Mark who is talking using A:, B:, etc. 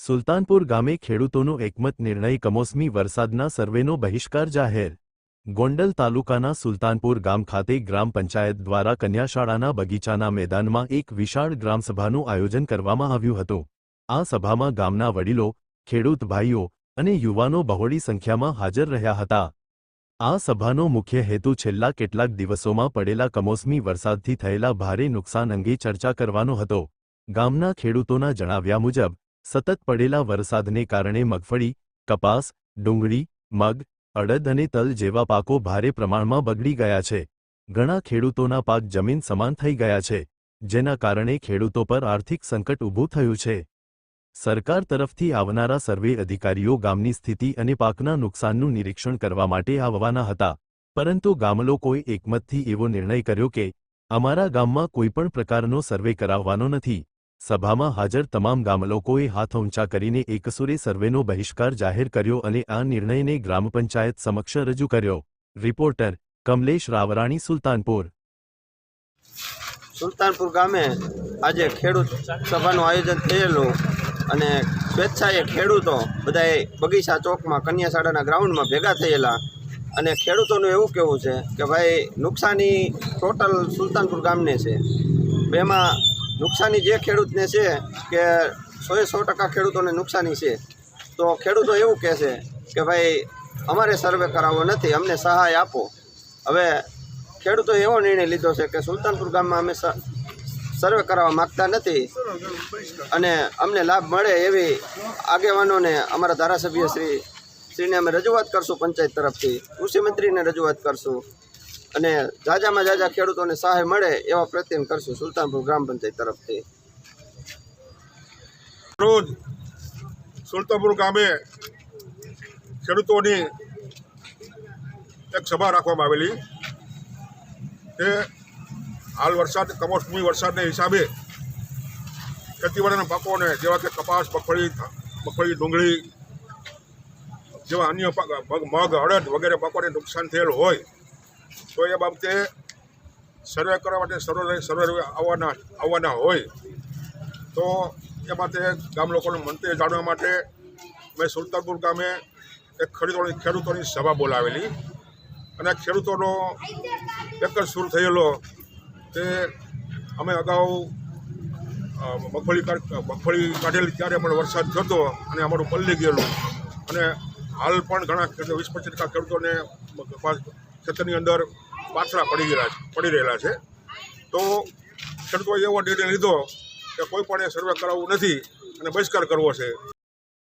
A: સુલતાનપુર ગામે ખેડૂતોનો એકમત નિર્ણય કમોસમી વરસાદના સર્વેનો બહિષ્કાર જાહેર. ગોંડલ તાલુકાના સુલતાનપુર ગામ ખાતે ગ્રામ પંચાયત દ્વારા કન્યાશાળાના બગીચાના મેદાનમાં એક વિશાળ ગ્રામસભાનું આયોજન કરવામાં આવ્યું હતું. આ સભામાં ગામના વડીલો, ખેડૂત ભાઈઓ અને યુવાનો બહોળી સંખ્યામાં હાજર રહ્યા હતા. આ સભાનો મુખ્ય હેતુ છેલ્લા કેટલાક દિવસોમાં પડેલા કમોસમી વરસાદથી થયેલા ભારે નુકસાન અંગે ચર્ચા કરવાનો હતો. ગામના ખેડૂતોના જણાવ્યા મુજબ સતત પડેલા વરસાદને કારણે મગફળી, કપાસ, ડુંગળી, મગ, અડદ અને તલ જેવા પાકો ભારે પ્રમાણમાં બગડી ગયા છે. ઘણા ખેડૂતોના પાક જમીન સમાન થઈ ગયા છે, જેના કારણે ખેડૂતો પર આર્થિક સંકટ ઊભું થયું છે. સરકાર તરફથી આવનારા સર્વે અધિકારીઓ ગામની સ્થિતિ અને પાકના નુકસાનનું નિરીક્ષણ કરવા માટે આવવાના હતા, પરંતુ ગામલોકોએ એકમતથી એવો નિર્ણય કર્યો કે, અમારા ગામમાં કોઈપણ પ્રકારનો સર્વે કરાવવાનો નથી. સભામાં હાજર તમામ ગામલોકોએ હાથ ઊંચા કરીને એકસુરે સર્વેનો બહિષ્કાર જાહેર કર્યો અને આ નિર્ણયને ગ્રામ પંચાયત સમક્ષ રજૂ કર્યો. રિપોર્ટર, કમલેશ રાવરાણી, સુલતાનપુર.
B: સુલતાનપુર ગામે આજે ખેડૂત સભાનું આયોજન થયેલું અને સ્વેચ્છાએ ખેડૂતો બધાએ બગીચા ચોકમાં કન્યા શાળાના ગ્રાઉન્ડમાં ભેગા થયેલા અને ખેડૂતોનું એવું કહેવું છે કે ભાઈ નુકસાની ટોટલ સુલતાનપુર ગામને છે. એમાં નુકસાની જે ખેડૂતને છે કે સોએ સો ટકા ખેડૂતોને નુકસાની છે, તો ખેડૂતો એવું કહે છે કે ભાઈ, અમારે સર્વે કરાવવો નથી, અમને સહાય આપો. હવે ખેડૂતોએ એવો નિર્ણય લીધો છે કે સુલતાનપુર ગામમાં અમે સર્વે કરાવવા માગતા નથી અને અમને લાભ મળે એવી આગેવાનોને અમારા ધારાસભ્ય શ્રી, શ્રીને અમે રજૂઆત કરશું પંચાયત તરફથી. કૃષિમંત્રીને રજૂઆત કરશું. અને જાજામાં જાજા ખેડૂતોને સહાય મળે એવા પ્રયત્ન કરશું સુલતાનપુર ગ્રામ પંચાયત તરફથી.
C: રોજ સુલતાનપુર ગામે ખેડૂતોની એક સભા રાખવામાં આવેલી કે હાલ વરસાદ, કમોસમી વરસાદને હિસાબે ખેતીવાડીના પાકોને જેવા કે કપાસ, મગફળી મગફળી, ડુંગળી જેવા અન્ય મગ, અડદ વગેરે પાકોને નુકસાન થયેલ હોય તો એ બાબતે સર્વે કરવા માટે સર્વે સર્વે આવવાના આવવાના હોય તો એ માટે ગામ લોકોનું મંતવ્ય જાણવા માટે મેં સુલતાનપુર ગામે એક ખેડૂતોની ખેડૂતોની સભા બોલાવેલી અને ખેડૂતોનો એક જ સુર થયેલો કે અમે અગાઉ મગફળી મગફળી કાઢેલી ત્યારે પણ વરસાદ થતો અને અમારું પલ્લી ગયેલું અને હાલ પણ ઘણા વીસ પચીસ ટકા ખેડૂતોને ખેતરની અંદર પાછળા પડી ગયેલા પડી રહેલા છે. તો ખેડૂતોએ એવો નિર્ણય લીધો કે કોઈ પણ એ સર્વે કરાવવું નથી અને બહિષ્કાર કરવો છે.